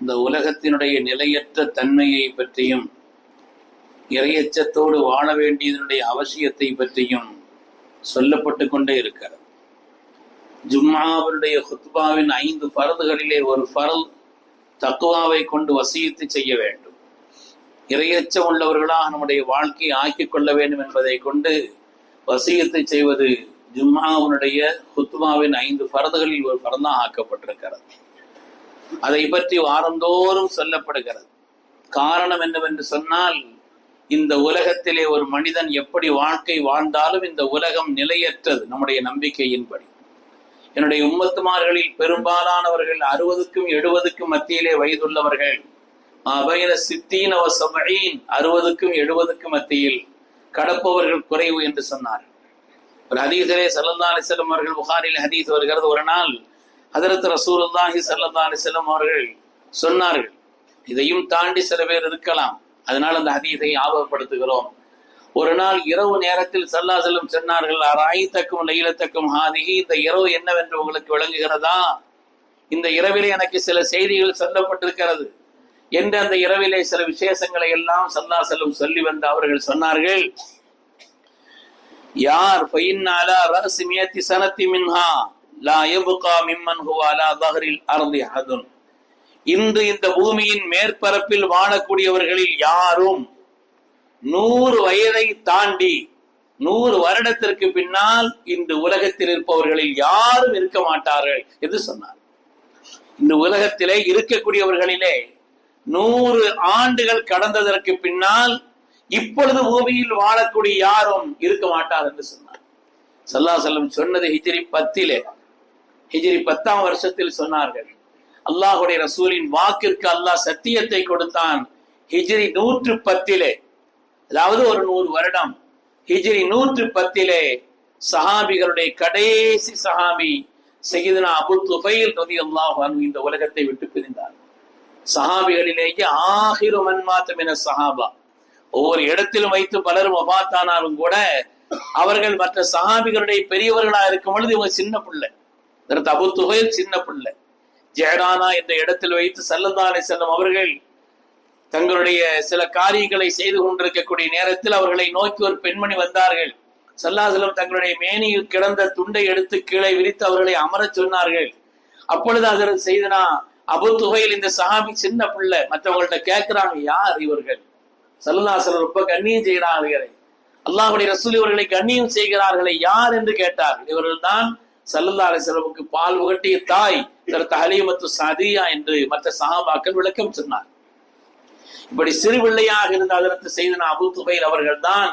இந்த உலகத்தினுடைய நிலையற்ற தன்மையை பற்றியும் இறையச்சத்தோடு வாழ வேண்டியதனுடைய அவசியத்தை பற்றியும் சொல்லப்பட்டு கொண்டே இருக்கிறது. ஜும்மாவினுடைய ஹுத்பாவின் ஐந்து பரதுகளிலே ஒரு பரல் தக்குவாவை கொண்டு வசியத்து செய்ய வேண்டும். இரையச்சம் உள்ளவர்களாக நம்முடைய வாழ்க்கையை ஆக்கிக் கொள்ள வேண்டும் என்பதை கொண்டு வசியத்தை செய்வது ஜும்மாவினுடைய ஹுத்மாவின் ஐந்து பரதுகளில் ஒரு பரந்தான் ஆக்கப்பட்டிருக்கிறது. அதை பற்றி வாரந்தோறும் சொல்லப்படுகிறது. காரணம் என்னவென்று சொன்னால் இந்த உலகத்திலே ஒரு மனிதன் எப்படி வாழ்க்கை வாழ்ந்தாலும் இந்த உலகம் நிலையற்றது நம்முடைய நம்பிக்கையின்படி. என்னுடைய உம்மத்துமார்களில் பெரும்பாலானவர்கள் அறுபதுக்கும் எழுபதுக்கும் மத்தியிலே வயதுள்ளவர்கள் அபயன சித்தீன் அவ சபையின் அறுபதுக்கும் எழுபதுக்கும் மத்தியில் கடப்பவர்கள் குறைவு என்று சொன்னார் ஒரு ஹதீசரே சல்லா அலிஸ்லம் அவர்கள் புகாரில் ஹதீஸ் வருகிறது. ஒரு நாள் ஹதரத் ரசூலுல்லாஹி சல்லல்லா அலிஸ்லம் அவர்கள் சொன்னார்கள் இதையும் தாண்டி சில பேர் இருக்கலாம். அதனால் அந்த ஹதீஸை ஞாபகப்படுத்துகிறோம். ஒரு நாள் இரவு நேரத்தில் சல்லா செல்லும் சொன்னார்கள் அராய்த்தக்கும் லைலத்தக்கும் ஹாதிகி இந்த இரவு என்னவென்று உங்களுக்கு விளங்குகிறதா? இந்த இரவிலே எனக்கு சில செய்திகள் சொல்லப்பட்டிருக்கிறது. என்று அந்த இரவிலே சில விசேஷங்களை எல்லாம் சல்லா செல்லும் சொல்லி வந்து அவர்கள் சொன்னார்கள் யார் பயின்னாலா ரஅஸ் சனத்தி மின்ஹா? லா யபுகா மிம்மன் ஹுவாலா தஹரில் அர்தி இன்று இந்த பூமியின் மேற்பரப்பில் வாழக்கூடியவர்களில் யாரும் நூறு வயதை தாண்டி நூறு வருடத்திற்கு பின்னால் இந்த உலகத்தில் இருப்பவர்களில் யாரும் இருக்க மாட்டார்கள் என்று சொன்னார். இந்த உலகத்திலே இருக்கக்கூடியவர்களிலே நூறு ஆண்டுகள் கடந்ததற்கு பின்னால் இப்பொழுது பூமியில் வாழக்கூடிய யாரும் இருக்க மாட்டார் என்று சொன்னார். சல்லா செல்லம் சொன்னது ஹிஜிரி பத்திலே. ஹிஜிரி பத்தாம் வருஷத்தில் சொன்னார்கள். அல்லாஹுடைய ரசூலின் வாக்கிற்கு அல்லாஹ் சத்தியத்தை கொடுத்தான். ஹிஜ்ரி நூற்று பத்திலே அதாவது ஒரு நூறு வருடம் ஹிஜ்ரி நூற்று பத்திலே சஹாபிகளுடைய கடைசி சஹாபி சகிதனா அபு துபைல் ரதி அல்லாஹ் இந்த உலகத்தை விட்டு பிரிந்தார். சஹாபிகளிலேயே ஆகிரு மன்மாத்தம் என சஹாபா. ஒவ்வொரு இடத்திலும் வைத்து பலரும் ஒபாத்தானாலும் கூட அவர்கள் மற்ற சஹாபிகளுடைய பெரியவர்களா இருக்கும் பொழுது இவங்க சின்ன பிள்ளை. இதற்கு அபு துகைல் சின்ன பிள்ளை. ஜெயரானா என்ற இடத்தில் வைத்து சல்லந்தாலை செல்லும் அவர்கள் தங்களுடைய சில காரியங்களை செய்து கொண்டிருக்கக்கூடிய நேரத்தில் அவர்களை நோக்கி ஒரு பெண்மணி வந்தார்கள். சல்லாசலம் தங்களுடைய மேனியில் கிடந்த துண்டை எடுத்து கீழே விரித்து அவர்களை அமரச் சொன்னார்கள். அப்பொழுது அதற்கு செய்தனா அபு துகையில் இந்த சஹாபி சின்ன பிள்ளை மற்றவங்கள்ட்ட கேட்கிறாங்க யார் இவர்கள்? சல்லாசலம் ரொம்ப கண்ணியம் செய்கிறார்கள். அல்லாஹுடைய ரசூல் இவர்களை கண்ணியம் செய்கிறார்களே யார்? என்று கேட்டார்கள். இவர்கள் தான் சல்லல்லா அலிசலமுக்கு பால் உகட்டிய தாய் இதற்கு ஹலீமத்து சாதியா என்று மற்ற சஹாபாக்கள் விளக்கம் சொன்னார். இப்படி சிறு பிள்ளையாக இருந்த அதற்கு செய்தன அபு துகைல் அவர்கள் தான்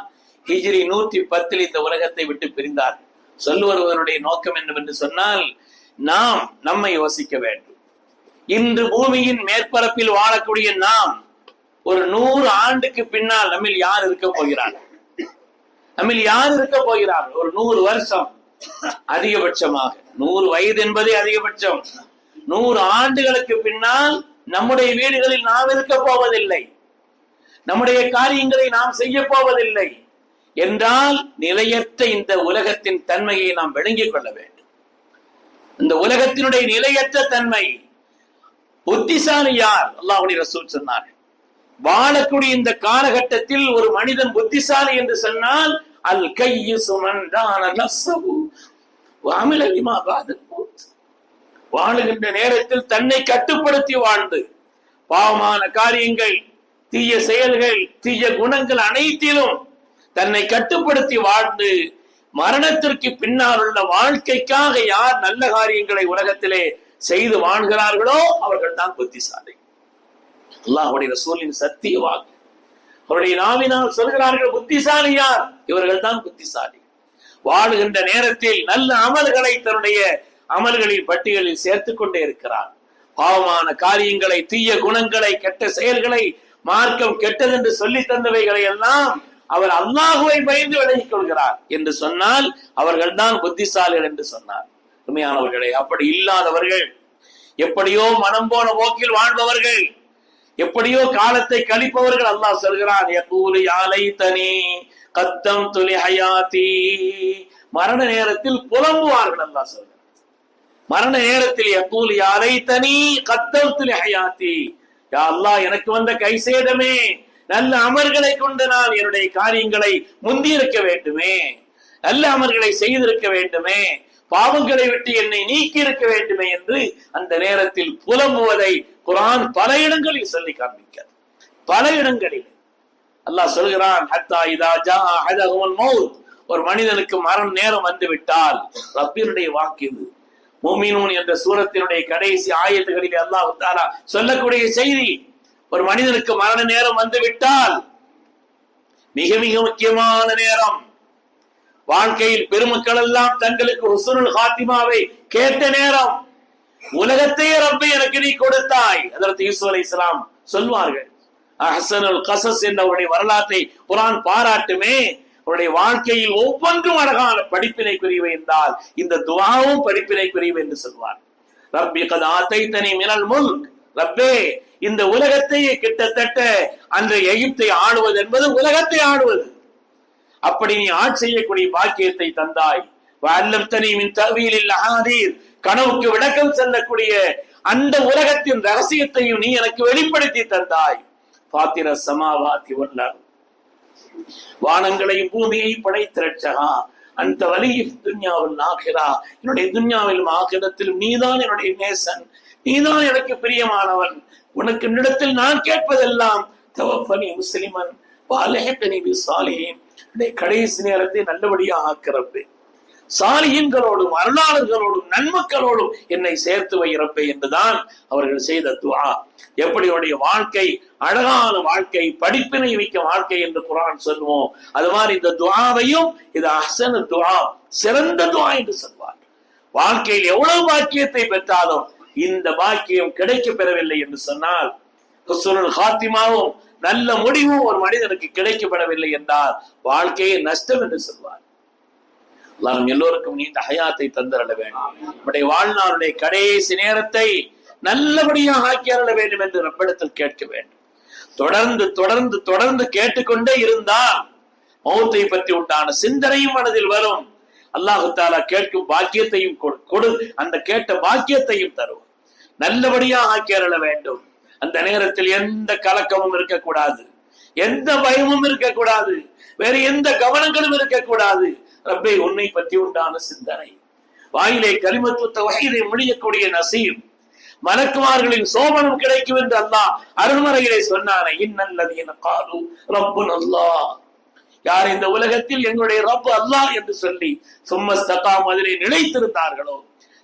ஹிஜ்ரி நூற்றி பத்தில் இந்த உலகத்தை விட்டு பிரிந்தார். சொல்லுவருவருடைய நோக்கம் என்னவென்று சொன்னால் நாம் நம்மை யோசிக்க வேண்டும். இன்று பூமியின் மேற்பரப்பில் வாழக்கூடிய நாம் ஒரு நூறு ஆண்டுக்கு பின்னால் நம்மில் யார் இருக்க போகிறார்கள்? நம்மில் யார் இருக்க போகிறார்கள்? ஒரு நூறு வருஷம் அதிகபட்சமாக. நூறு வயது என்பதே அதிகபட்சம். நூறு ஆண்டுகளுக்கு பின்னால் நம்முடைய வீடுகளில் நாம் இருக்க போவதில்லை. நம்முடைய காரியங்களை நாம் செய்ய போவதில்லை. என்றால் நிலையற்ற இந்த உலகத்தின் தன்மையை நாம் விளங்கிக் கொள்ள வேண்டும். இந்த உலகத்தினுடைய நிலையற்ற தன்மை புத்திசாலி யார்? அல்லாஹுடைய ரசூல் சொன்னார்கள். வாழக்கூடிய இந்த காலகட்டத்தில் ஒரு மனிதன் புத்திசாலி என்று சொன்னால் அல் கையு சுமன்றான நஃப்ஸஹு. வஅமில லிமா பாதல் வாழுகின்ற நேரத்தில் தன்னை கட்டுப்படுத்தி வாழ்ந்து. பாவமான காரியங்கள் தீய செயல்கள் தீய குணங்கள் அனைத்திலும் தன்னை கட்டுப்படுத்தி வாழ்ந்து மரணத்திற்கு பின்னால் உள்ள வாழ்க்கைக்காக யார் நல்ல காரியங்களை உலகத்திலே செய்து வாழ்கிறார்களோ அவர்கள் தான் புத்திசாலி. அல்லாஹுடைய சூழலின் சத்திய வாக்கு. அவருடைய நாவினால் சொல்கிறார்கள் புத்திசாலி யார்? இவர்கள் தான் புத்திசாலி. வாழுகின்ற நேரத்தில் நல்ல அமல்களை தன்னுடைய அமல்களின் பட்டியலில் சேர்த்துக் கொண்டே இருக்கிறார். பாவமான காரியங்களை தீய குணங்களை கெட்ட செயல்களை மார்க்கம் கெட்டது என்று சொல்லி தந்தவைகளை எல்லாம் அவர் அல்லாஹுவை பயந்து விலகிக் கொள்கிறார் என்று சொன்னால் அவர்கள் தான் புத்திசாலிகள் என்று சொன்னார். உண்மையானவர்களே அப்படி இல்லாதவர்கள் எப்படியோ மனம் போன போக்கில் வாழ்பவர்கள் எப்படியோ காலத்தை கழிப்பவர்கள் அல்லாஹ் சொல்கிறான் யகூலு யாலை தனி கத்தம் துளி ஹயாத்தி. மரண நேரத்தில் புலம்புவார்கள் அல்லாஹ் மரண நேரத்தில் எப்பூலி யாரை தனி கத்தல் ஹயாத்தி. யா அல்லாஹ் எனக்கு வந்த கை சேதமே நல்ல அமர்களை கொண்டு நான் என்னுடைய காரியங்களை முந்தியிருக்க வேண்டுமே நல்ல அமர்களை செய்திருக்க வேண்டுமே பாவங்களை விட்டு என்னை நீக்கி இருக்க வேண்டுமே என்று அந்த நேரத்தில் புலம்புவதை குரான் பல இடங்களில் சொல்லி காண்பிக்கிறது. பல இடங்களில். அல்லாஹ் சொல்கிறான் ஹத்தா இதா ஜா அஹதஹுல் மௌத். ஒரு மனிதனுக்கு மரண நேரம் வந்து விட்டால் ரப்பினுடைய வாக்கு இது. மூமினூன் என்ற சூரத்தினுடைய கடைசி ஆயத்துகளில் அல்லாஹ் தாரா சொல்லக்கூடிய செய்தி ஒரு மனிதனுக்கு மரண நேரம் வந்து விட்டால் மிக மிக முக்கியமான நேரம். வாழ்க்கையில் பெருமக்கள் எல்லாம் தங்களுக்கு ஹுசுனுல் ஹாத்திமாவை கேட்ட நேரம் உலகத்தையே ரப்பை எனக்கு நீ கொடுத்தாய். அதற்கு யூசுப் அலி இஸ்லாம் சொல்வார்கள். அஹசனுல் கசஸ் என்ற அவருடைய வரலாற்றை குரான் பாராட்டுமே அவருடைய வாழ்க்கையில் ஒவ்வொன்றும் அழகான படிப்பினைக்குரியவை என்றால் இந்த துவாவும் படிப்பினைக்குரியவை என்று சொல்வார். ரப்பி கதாத்தை தனி மினல் முல்க். ரப்பே இந்த உலகத்தையே கிட்டத்தட்ட அன்றைய எகிப்தை ஆடுவது என்பது உலகத்தை ஆடுவது அப்படி நீ ஆட்சி செய்யக்கூடிய பாக்கியத்தை தந்தாய். வல்லம் தனி மின் தவியலில் அகாதீர் கனவுக்கு விளக்கம் செல்லக்கூடிய அந்த உலகத்தின் ரகசியத்தையும் நீ எனக்கு வெளிப்படுத்தி தந்தாய். பாத்திர சமாவாத்தி வல்லார். வானங்களையும் பூமியை படைத்திரட்சகா அந்த வலி துன்யாவில் ஆகிறா என்னுடைய துன்யாவிலும் ஆகிறத்திலும் நீதான் என்னுடைய நேசன். நீதான் எனக்கு பிரியமானவன். உனக்கு நிடத்தில் நான் கேட்பதெல்லாம் தவப்பனி முஸ்லிமன். வாலகத்தனி சாலியின் கடைசி நேரத்தை நல்லபடியாக ஆக்கிறப்பே சாலியின்களோடும் அருளாளர்களோடும் நன்மக்களோடும் என்னை சேர்த்து வைரப்பே என்றுதான் அவர்கள் செய்த துவா. எப்படி உடைய வாழ்க்கை அழகான வாழ்க்கை படிப்பினை வைக்க வாழ்க்கை என்று குரான் சொல்லுவோம். அது மாதிரி இந்த துவாவையும் இது அசன துவா சிறந்த துவா என்று சொல்வார். வாழ்க்கையில் எவ்வளவு பாக்கியத்தை பெற்றாலும் இந்த பாக்கியம் கிடைக்க பெறவில்லை என்று சொன்னால் ஹாத்திமாவும் நல்ல முடிவும் ஒரு மனிதனுக்கு கிடைக்கப்படவில்லை என்றால் வாழ்க்கையை நஷ்டம் என்று சொல்வார். அல்லாஹ் எல்லோருக்கும் நீண்ட ஹயாத்தை தந்தரல வேண்டும். நம்முடைய வாழ்நாளுடைய கடைசி நேரத்தை நல்லபடியாக ஆக்கி அருள வேண்டும் என்று நம்மிடத்தில் கேட்க வேண்டும். தொடர்ந்து தொடர்ந்து தொடர்ந்து கேட்டுக்கொண்டே இருந்தால் மௌத்தை பற்றி உண்டான சிந்தனையும் மனதில் வரும். அல்லாஹு தாலா கேட்கும் பாக்கியத்தையும் கொடு கொடு அந்த கேட்ட பாக்கியத்தையும் தரும் நல்லபடியாக ஆக்கி அருள வேண்டும். அந்த நேரத்தில் எந்த கலக்கமும் இருக்கக்கூடாது. எந்த பயமும் இருக்கக்கூடாது. வேறு எந்த கவனங்களும் இருக்கக்கூடாது. ரப்பை உன்னை பற்றி உண்டான சிந்தனை. வாயிலே கலிமத்துவத்தை வகையிலே முடியக்கூடிய நசீம். மலக்குமார்களின் சோபனம் கிடைக்கும் என்று அல்லாஹ் அருள்மறையிலே சொன்னானே என காலு ரப்பு அல்லாஹ் யார் இந்த உலகத்தில் எங்களுடைய ரப்பு அல்லாஹ் என்று சொல்லி சும்மஸ்தகாம் அதிலே நிலைத்திருந்தார்களோ?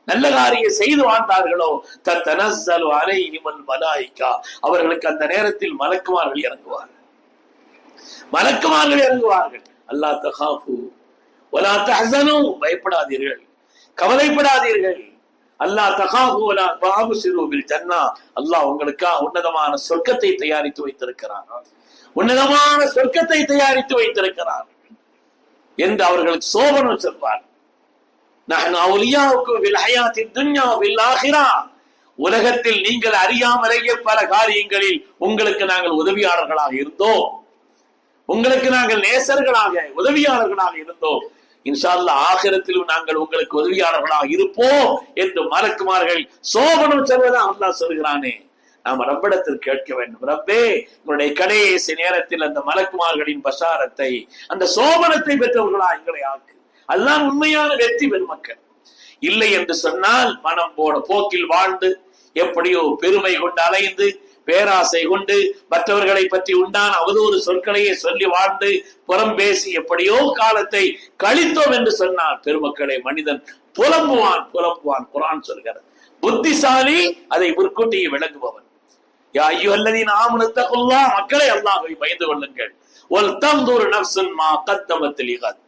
நல்ல காரியம் செய்து வாழ்ந்தார்களோ? தத்தனசலு இமன் மலாய்க்கா அவர்களுக்கு அந்த நேரத்தில் மலக்குமார்கள் இறங்குவார்கள். மலக்குமார்கள் இறங்குவார்கள். அல்லா தகாஃபு. ஒலா தஹசனு. பயப்படாதீர்கள். கவலைப்படாதீர்கள். அல்லாஹ் தகாஃபு ஒலா பாபு சிறுவில் ஜன்னா. அல்லாஹ் உங்களுக்காக உன்னதமான சொர்க்கத்தை தயாரித்து வைத்திருக்கிறார். உன்னதமான சொர்க்கத்தை தயாரித்து வைத்திருக்கிறார். என்று அவர்களுக்கு சோபனம் சொல்வார்கள் நான் அவுலியாவுக்கு வில்ஹயாத்தி துன்யா வில் உலகத்தில் நீங்கள் அறியாமலேயே பல காரியங்களில் உங்களுக்கு நாங்கள் உதவியாளர்களாக இருந்தோம். உங்களுக்கு நாங்கள் நேசர்களாக உதவியாளர்களாக இருந்தோம். இன்ஷால்ல ஆகிரத்திலும் நாங்கள் உங்களுக்கு உதவியாளர்களாக இருப்போம் என்று மறக்குமார்கள். சோபனம் செல்வதா அல்லா சொல்கிறானே. நாம் ரப்பிடத்தில் கேட்க வேண்டும். ரப்பே உங்களுடைய கடைசி நேரத்தில் அந்த மலக்குமார்களின் பசாரத்தை அந்த சோபனத்தை பெற்றவர்களா எங்களை ஆக்கு. அதுதான் உண்மையான வெற்றி பெருமக்கள் இல்லை என்று சொன்னால் மனம் போன போக்கில் வாழ்ந்து எப்படியோ பெருமை கொண்டு அலைந்து பேராசை கொண்டு மற்றவர்களை பற்றி உண்டான அவதூறு சொற்களையே சொல்லி வாழ்ந்து புறம் பேசி எப்படியோ காலத்தை கழித்தோம் என்று சொன்னால் பெருமக்களை மனிதன் புலம்புவான் புலம்புவான் குரான் சொல்கிறது புத்திசாலி அதை முற்கூட்டியை விளங்குபவன். யா ஐயோல்லதீன் ஆமனத்தகுல்லா மக்களை அல்லாஹை பயந்து கொள்ளுங்கள். ஒல் தந்தூர் நப்சன் மா கத்தமத்தில் இகத்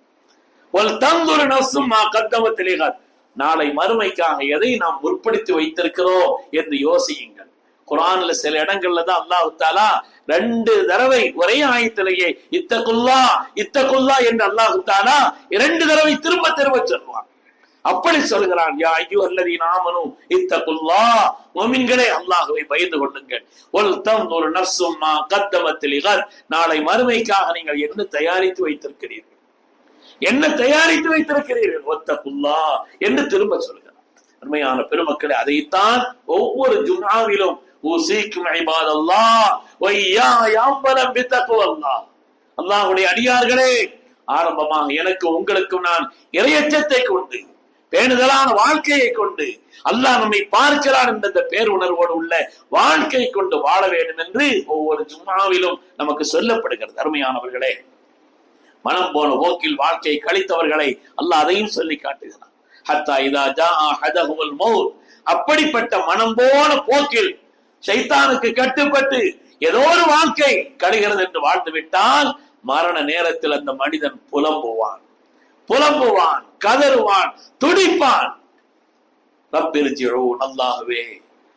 தந்தூர் நசும் மா நாளை மறுமைக்காக எதை நாம் முற்படுத்தி வைத்திருக்கிறோம் என்று யோசியுங்கள். குரான்ல சில இடங்கள்ல தான் அல்லாஹ் தாலா ரெண்டு தடவை ஒரே ஆயத்திலேயே இத்தகுல்லா இத்தகுல்லா என்று அல்லாஹு தாலா இரண்டு தடவை திரும்ப திரும்ப சொல்வான் அப்படி சொல்கிறான் யா ஐயோ அல்லது நாமனும் இத்தகுல்லா. மொமின்களே அல்லாஹுவை பயந்து கொள்ளுங்கள். ஒல் தம் ஒரு நர்சும்மா மா நாளை மறுமைக்காக நீங்கள் என்ன தயாரித்து வைத்திருக்கிறீர்கள்? என்ன தயாரித்து வைத்திருக்கிறீர்கள்? ஒத்த புல்லா என்று திரும்ப சொல்கிறார். அருமையான பெருமக்களை அதைத்தான் ஒவ்வொரு ஜுனாவிலும் ஊசிக்கும் ஐபாதல்லாஹ் வையா யாம்பலம் அடியார்களே ஆரம்பமாக எனக்கு உங்களுக்கும் நான் இறையச்சத்தை கொண்டு பேணுதலான வாழ்க்கையை கொண்டு அல்லாஹ் நம்மை பார்க்கிறான் என்ற இந்த பேருணர்வோடு உள்ள வாழ்க்கை கொண்டு வாழ வேண்டும் என்று ஒவ்வொரு ஜும்மாவிலும் நமக்கு சொல்லப்படுகிறது. அருமையானவர்களே மனம் போன போக்கில் வாழ்க்கையை கழித்தவர்களை அல்லாஹ் அதையும் சொல்லி காட்டுகிறான். ஹத்தா இதா ஜா ஹதஹுல் மௌத். அப்படிப்பட்ட மனம் போன போக்கில் சைத்தானுக்கு கட்டுப்பட்டு ஏதோ ஒரு வாழ்க்கை கழிகிறது என்று வாழ்ந்து விட்டால் மரண நேரத்தில் அந்த மனிதன் புலம்புவான். புலம்புவான் கதறுவான் துடிப்பான். ரப்பிரிஜிழவும் அல்லாகவே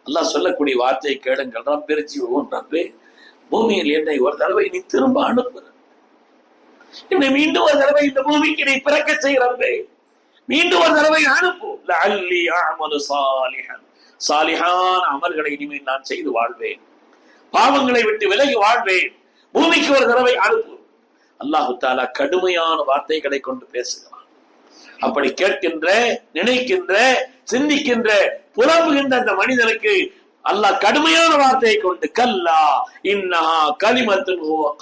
அல்லாஹ் சொல்லக்கூடிய வார்த்தையை கேளுங்கள். ரப்பிரிஜிழவும் ரப்பே. பூமியில் என்னை ஒரு தடவை நீ திரும்ப அனுப்புற. என்னை மீண்டும் ஒரு தடவை இந்த பூமிக்கு நீ பிறக்க செய்கிறப்பே மீண்டும் ஒரு தடவை அனுப்பு. சாலிஹன். சாலிஹான அமல்களை இனிமேல் நான் செய்து வாழ்வேன். பாவங்களை விட்டு விலகி வாழ்வேன். பூமிக்கு ஒரு தடவை அனுப்பு. அல்லாஹு தாலா கடுமையான வார்த்தைகளை கொண்டு பேசுகிறான். அப்படி கேட்கின்ற நினைக்கின்ற சிந்திக்கின்ற புலம்புகின்ற அந்த மனிதனுக்கு அல்லாஹ் கடுமையான வார்த்தையை கொண்டு கல்லா இன்னஹா கலிமத்தின் ஹுவ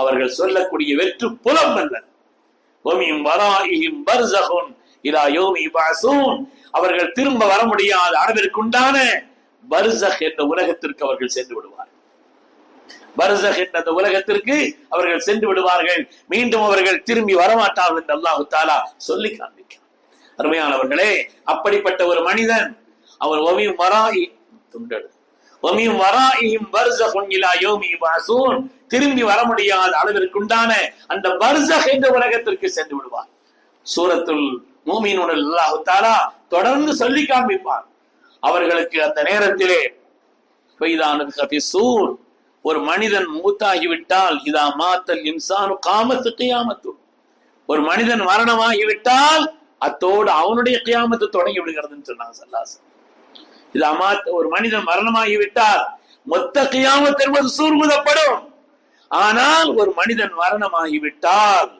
அவர்கள் சொல்லக்கூடிய வெற்று புலம் அல்ல. யோமி அவர்கள் திரும்ப வர முடியாத அளவிற்குண்டான பர்சக் என்ற உலகத்திற்கு அவர்கள் சென்று விடுவார்கள். பர்சக் என்ற அந்த உலகத்திற்கு அவர்கள் சென்று விடுவார்கள். மீண்டும் அவர்கள் திரும்பி வரமாட்டார்கள் என்று அல்லாஹு தாலா சொல்லி காண்பிக்கிறார் அருமையானவர்களே அப்படிப்பட்ட ஒரு மனிதன் அவர் ஒமியும் வராயி துண்டடு. திரும்பி வர முடியாத அளவிற்குண்டான அந்த பர்சக் என்ற உலகத்திற்கு சென்று விடுவார். சூரத்துல் மூமியினுடன் அல்லாஹு தாலா தொடர்ந்து சொல்லி காண்பிப்பார். அவர்களுக்கு அந்த நேரத்திலே பெய்தானு சூர். ஒரு மனிதன் மூத்தாகிவிட்டால் இதா மாத்தல் இன்சானு காமத்து கியாமத்து. ஒரு மனிதன் மரணமாகிவிட்டால் அத்தோடு அவனுடைய கியாமத்து தொடங்கி விடுகிறதுன்னு சொன்னாங்க சல்லாசன் இது அமா ஒரு மனிதன் மரணமாகிவிட்டால் மொத்த கியாமத் என்பது சூர்முதப்படும் ஆனால் ஒரு மனிதன் மரணமாகிவிட்டால்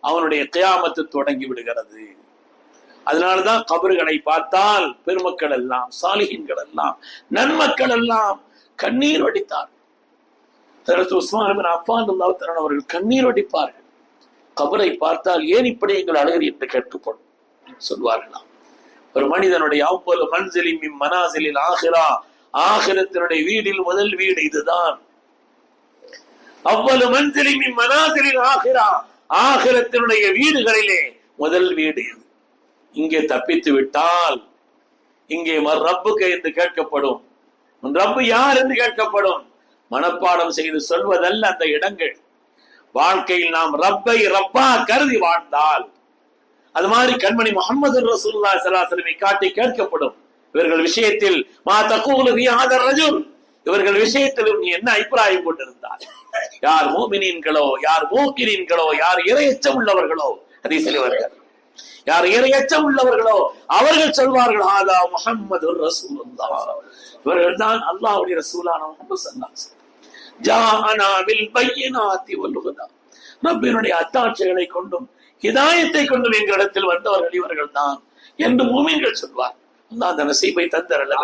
அவனுடைய கியாமத்து தொடங்கி விடுகிறது. அதனாலதான் கபறுகளை பார்த்தால் பெருமக்கள் எல்லாம் சாலிகன்கள் எல்லாம் நன்மக்கள் எல்லாம் கண்ணீர் வடித்தார். உஸ்மான் அப்பா அல்லாத்தரன் அவர்கள் கண்ணீர் வடிப்பார்கள். கபரை பார்த்தால் ஏன் இப்படி எங்கள் அழகர் என்று கேட்கப்படும் சொல்வார்களாம். ஒரு மனிதனுடைய அவ்வளவு மன்சிலின் மனாசிலில் ஆகிரா. ஆகிரத்தினுடைய வீடில் முதல் வீடு இதுதான். அவ்வளவு மன்சிலின் மனாசிலில் ஆகிரா. ஆகிரத்தினுடைய வீடுகளிலே முதல் வீடு இது. இங்கே தப்பித்து விட்டால் இங்கே ரப்புக்கு என்று கேட்கப்படும். ரப்பு யார் என்று கேட்கப்படும். மனப்பாடம் செய்து சொல்வதல்ல அந்த இடங்கள். வாழ்க்கையில் நாம் ரப்பை ரப்பா கருதி வாழ்ந்தால் அது மாதிரி கண்மணி முகமது ரசூல்லா சலாசலமை காட்டி கேட்கப்படும். இவர்கள் விஷயத்தில் மா தக்கூலு ஆதர் ரஜுல். இவர்கள் விஷயத்திலும் நீ என்ன அபிப்பிராயம் கொண்டிருந்தார் யார் மோமினீன்களோ யார் மோக்கினீன்களோ யார் இரையச்சம் உள்ளவர்களோ அதை சிலவர்கள் யார் இரையச்சம் உள்ளவர்களோ அவர்கள் சொல்வார்கள் ஆதா முகம்மது ரசூலுல்லா இவர்கள் தான் அல்லாஹ்வுடைய ரசூலான முகமது சல்லாஸ் ஜாஅனா பில் பையினாத்தி வல் ரப்பினுடைய அத்தாட்சிகளை கொண்டும் ஹிதாயத்தை கொண்டும் எங்களிடத்தில் வந்தவர்கள் இவர்கள் தான் என்று மூமின்கள் சொல்வார். அல்லாஹ் அந்த நசீபை தந்தரல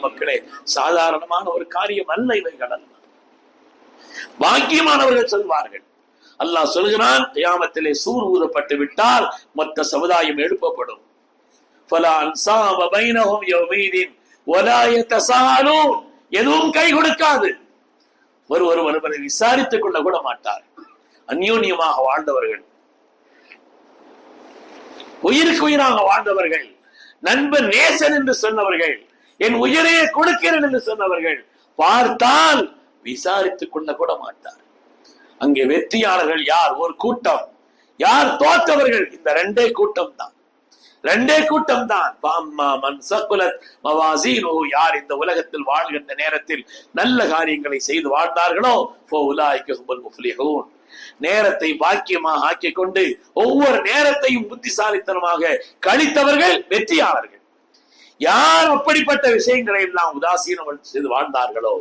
மக்களே. சாதாரணமான ஒரு காரியம் அல்ல இவைகள் அல்ல. பாக்கியமானவர்கள் சொல்வார்கள். அல்லாஹ் சொல்கிறான் கியாமத்திலே சூர் ஊதப்பட்டு விட்டால் மொத்த சமுதாயம் எழுப்பப்படும். எதுவும் கை கொடுக்காது. ஒருவர் ஒருவரை விசாரித்துக் கொள்ள கூட மாட்டார். அந்யோன்யமாக வாழ்ந்தவர்கள் உயிருக்கு உயிராக வாழ்ந்தவர்கள். நண்பன் நேசன் என்று சொன்னவர்கள். என் உயிரையே கொடுக்கிறேன் என்று சொன்னவர்கள். பார்த்தால் விசாரித்துக் கொள்ள கூட மாட்டார். அங்கே வெற்றியாளர்கள் யார்? ஒரு கூட்டம். யார் தோற்றவர்கள்? இந்த ரெண்டே கூட்டம் தான் ரெண்டே கூட்டம் தான் பாம்மா மன் சகுலத் மவாசீனு யார் இந்த உலகத்தில் வாழ்கின்ற நேரத்தில் நல்ல காரியங்களை செய்து வாழ்ந்தார்களோ? ஃபோ உலாய்க்கு ஹுமுல் முஃப்லிஹூன். நேரத்தை பாக்கியமாக ஆக்கிக் கொண்டு ஒவ்வொரு நேரத்தையும் புத்திசாலித்தனமாக கழித்தவர்கள் வெற்றியாளர்கள். யார் அப்படிப்பட்ட விஷயங்களை எல்லாம் உதாசீனம் செய்து வாழ்ந்தார்களோ?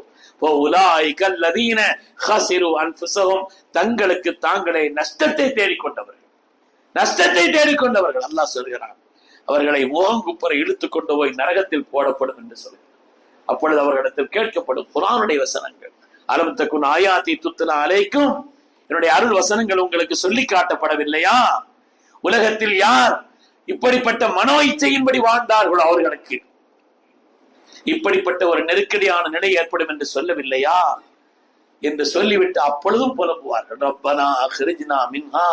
தங்களுக்கு தாங்களே நஷ்டத்தை தேடிக்கொண்டவர்கள். நஷ்டத்தை தேடிக்கொண்டவர்கள் அல்லாஹ் சொல்கிறார் அவர்களை முகங்குப்புற இழுத்து கொண்டு போய் நரகத்தில் போடப்படும் என்று சொல்கிறார் அப்பொழுது அவர்களிடத்தில் கேட்கப்படும் குரானுடைய வசனங்கள். அலம் தக்குன் ஆயாத்தி துத்துலா அலைக்கும் என்னுடைய அருள் வசனங்கள் உங்களுக்கு சொல்லி காட்டப்படவில்லையா? உலகத்தில் யார் இப்படிப்பட்ட மனோ இச்சையின்படி வாழ்ந்தார்களோ அவர்களுக்கு? இப்படிப்பட்ட ஒரு நெருக்கடியான நிலை ஏற்படும் என்று சொல்லவில்லையா? என்று சொல்லிவிட்டு அப்பொழுதும் புலம்புவார்கள். ரப்பனா ஹிரிஜ்னா மின்ஹா.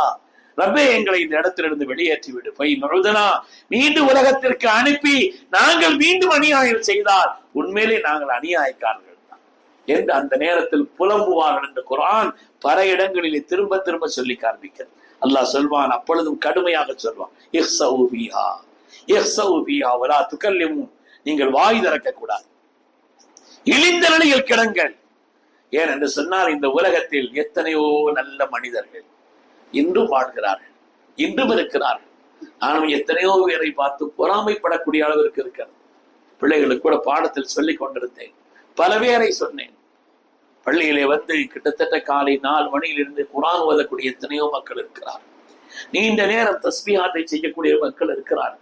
ரப்பே எங்களை இந்த இடத்திலிருந்து வெளியேற்றி விடு. பை நுழுதனா மீண்டும் உலகத்திற்கு அனுப்பி நாங்கள் மீண்டும் அநியாயம் செய்தால் உண்மையிலே நாங்கள் அநியாயக்காரர்கள். என்று அந்த நேரத்தில் புலம்புவார்கள் என்று குரான் பல இடங்களிலே திரும்ப திரும்ப சொல்லி காண்பிக்கிறது. அல்லாஹ் சொல்வான் அப்பொழுதும் கடுமையாக சொல்வான் இஹ்சவு பீஹா இஹ்சவு பீஹா வலா துக்கல்லிமும் நீங்கள் வாய் திறக்க கூடாது இழிந்த நிலையில் கிடங்கள். ஏன் என்று சொன்னால் இந்த உலகத்தில் எத்தனையோ நல்ல மனிதர்கள் இன்றும் வாழ்கிறார்கள் இன்றும் இருக்கிறார்கள். நானும் எத்தனையோ பேரை பார்த்து பொறாமைப்படக்கூடிய அளவிற்கு இருக்கிறது பிள்ளைகளுக்கு கூட பாடத்தில் சொல்லிக் கொண்டிருந்தேன். பல பேரை சொன்னேன். பள்ளியிலே வந்து கிட்டத்தட்ட காலை நாலு மணியிலிருந்து குரான் ஓதக்கூடிய எத்தனையோ மக்கள் இருக்கிறார். நீண்ட நேரம் தஸ்மிஹாத்தை செய்யக்கூடிய மக்கள் இருக்கிறார்.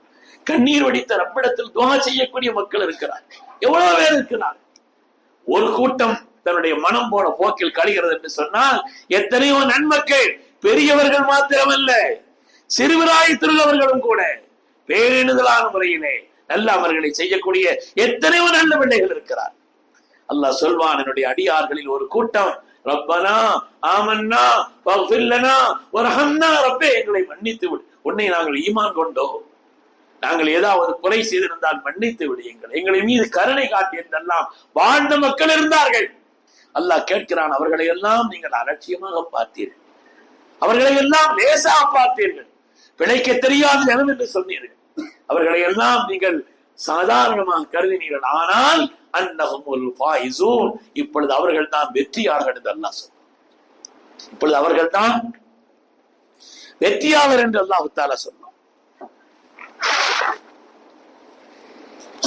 கண்ணீர் வடித்த ரப்பிடத்தில் துவா செய்யக்கூடிய மக்கள் இருக்கிறார். எவ்வளவு பேர் இருக்கிறார்? ஒரு கூட்டம் தன்னுடைய மனம் போன போக்கில் கழிகிறது என்று சொன்னால் எத்தனையோ நன்மக்கள் பெரியவர்கள் மாத்திரமல்ல சிறுவராயத்திலுள்ளவர்களும் கூட பேரிடுதலான முறையிலே நல்ல அமர்களை செய்யக்கூடிய எத்தனையோ நல்ல பிள்ளைகள் இருக்கிறார். அல்லாஹ் சொல்வான் என்னுடைய அடியார்களில் ஒரு கூட்டம் ரப்பனா ஆமன்னா பஃபில்லனா வரஹம்னா ரப்பே எங்களை மன்னித்து விடு. உன்னை நாங்கள் ஈமான் கொண்டோம் நாங்கள் ஏதாவது குறை செய்திருந்தால் மன்னித்து விடுங்கள் எங்களை. மீது கருணை காட்டியிருந்தெல்லாம் வாழ்ந்த மக்கள் இருந்தார்கள். அல்லாஹ் கேட்கிறான் அவர்களை எல்லாம் நீங்கள் அலட்சியமாக பார்த்தீர்கள். அவர்களை எல்லாம் லேசா பார்த்தீர்கள். பிழைக்க தெரியாத ஜனம் என்று சொன்னீர்கள். அவர்களை எல்லாம் நீங்கள் சாதாரணமாக கருதினீர்கள். ஆனால் அன்னஹுமுல் ஃபாயிசூன் இப்பொழுது அவர்கள் தான் வெற்றியாளர்கள் என்று அல்லாஹ் இப்பொழுது அவர்கள் தான் வெற்றியாளர் என்று அல்லாஹ் தாலா சொன்னார்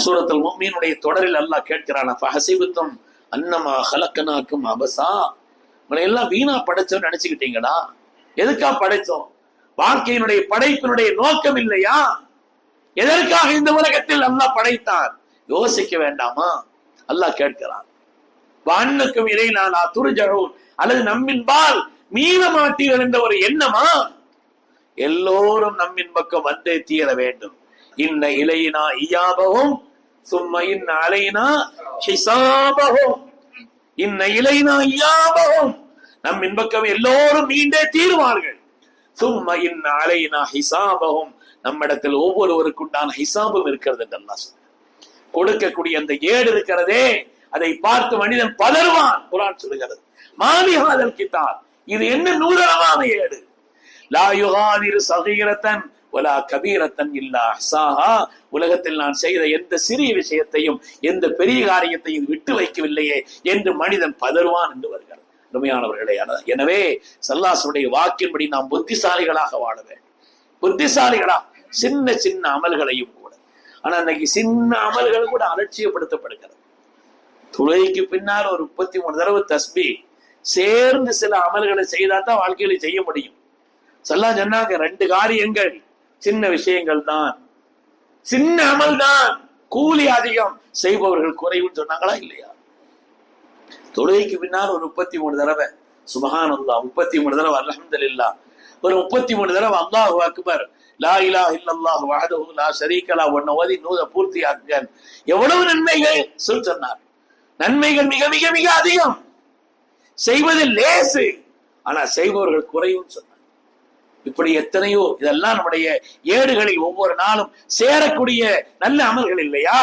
சூரத்தில் மீனுடைய தொடரில் அல்லாஹ் கேட்கிறான் ஃபஹசிபுத்தும் அன்னமா ஹலக்கனாக்கும் அபசா. உங்களை எல்லாம் வீணா படைச்சோம்னு நினைச்சுக்கிட்டீங்களா? எதுக்கா படைச்சோம்? வாழ்க்கையினுடைய படைப்பினுடைய நோக்கம் இல்லையா? எதற்காக இந்த உலகத்தில் அல்லாஹ் படைத்தான் யோசிக்க வேண்டாமா? அல்லாஹ் கேட்கிறான். வானுக்கும் நான் துருஜரும் அல்லது நம்மின்பால் மீள மாட்டீர்கள் என்ற ஒரு எண்ணமா? எல்லோரும் நம்மின் பக்கம் வந்தே தீர வேண்டும். இன்ன இலையினா ஐயாபகம் சும்மா இன்ன அலையினா ஹிசாபகும். இன்ன இலைனா இயாபகும். நம்மின் பக்கம் எல்லோரும் மீண்டே தீருவார்கள். சும்மா இன்ன அலையினா ஹிசாபகும். நம்மிடத்தில் ஒவ்வொருவருக்குண்டான ஹிசாபும் இருக்கிறது என்று அல்லாஹ் கொடுக்கக்கூடிய அந்த ஏடு இருக்கிறதே அதை பார்த்து மனிதன் பதறுவான். குரான் சொல்லுகிறது. மாமிகாதல் கித்தார் இது என்ன நூதனமான ஏடு? லா யுகாதிரு சகீரத்தன் ஒலா கபீரத்தன் இல்லா சாஹா உலகத்தில் நான் செய்த எந்த சிறிய விஷயத்தையும் எந்த பெரிய காரியத்தையும் விட்டு வைக்கவில்லையே என்று மனிதன் பதறுவான் என்று வருகிறார் அருமையானவர்களே எனவே சல்லாசுடைய வாக்கின்படி நாம் புத்திசாலிகளாக வாழ வேண்டும். புத்திசாலிகளா? சின்ன சின்ன அமல்களையும் ஆனா இன்னைக்கு சின்ன அமல்கள் கூட அலட்சியப்படுத்தப்படுகிறது. துளைக்கு பின்னால் ஒரு முப்பத்தி மூணு தடவை தஸ்பி சேர்ந்து சில அமல்களை செய்தா தான் வாழ்க்கையில செய்ய முடியும். சொல்லா சொன்னாங்க ரெண்டு காரியங்கள் சின்ன விஷயங்கள் தான். சின்ன அமல் தான். கூலி அதிகம். செய்பவர்கள் குறைவுன்னு சொன்னாங்களா இல்லையா? தொழுகைக்கு பின்னால் ஒரு முப்பத்தி மூணு தடவை. சுபஹான் அல்லா முப்பத்தி மூணு தடவை அல்ஹம்துலில்லா ஒரு முப்பத்தி மூணு தடவை அல்லாஹு அக்பர் லா இலா இல்லல்லாஹ் வஹதஹு லா ஷரீகலா ஒன்ன ஓதி நூத பூர்த்தி ஆக்குங்கள் எவ்வளவு நன்மைகள்? சொல் சொன்னார். நன்மைகள் மிக மிக மிக அதிகம். செய்வது லேசு. ஆனா செய்பவர்கள் குறையும் சொன்னார். இப்படி எத்தனையோ இதெல்லாம் நம்முடைய ஏடுகளில் ஒவ்வொரு நாளும் சேரக்கூடிய நல்ல அமல்கள் இல்லையா?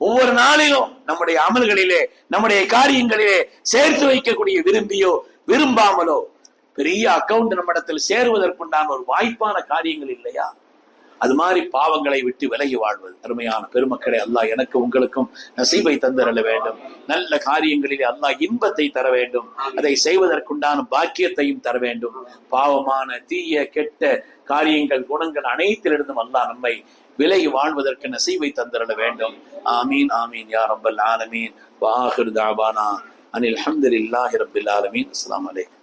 ஒவ்வொரு நாளிலும் நம்முடைய அமல்களிலே நம்முடைய காரியங்களிலே சேர்த்து வைக்கக்கூடிய விரும்பியோ விரும்பாமலோ பெரிய அக்கவுண்ட் நம்மிடத்தில் சேருவதற்குண்டான ஒரு வாய்ப்பான காரியங்கள் இல்லையா? அது மாதிரி பாவங்களை விட்டு விலகி வாழ்வது. அருமையான பெருமக்களை அல்லாஹ் எனக்கு உங்களுக்கும் நசீபை தந்திரல வேண்டும். நல்ல காரியங்களிலே அல்லாஹ் இன்பத்தை தர வேண்டும். அதை செய்வதற்குண்டான பாக்கியத்தையும் தர வேண்டும். பாவமான தீய கெட்ட காரியங்கள் குணங்கள் அனைத்திலிருந்தும் அல்லாஹ் நம்மை விலகி வாழ்வதற்கு நசீபை தந்திரல வேண்டும். ஆமீன் ஆமீன் யா ரப்பல் ஆலமீன். வாஹிர் தாபானா அனில் அல்ஹம்துலில்லாஹி ரப்பில் ஆலமீன். அஸ்ஸலாமு அலைக்கும்.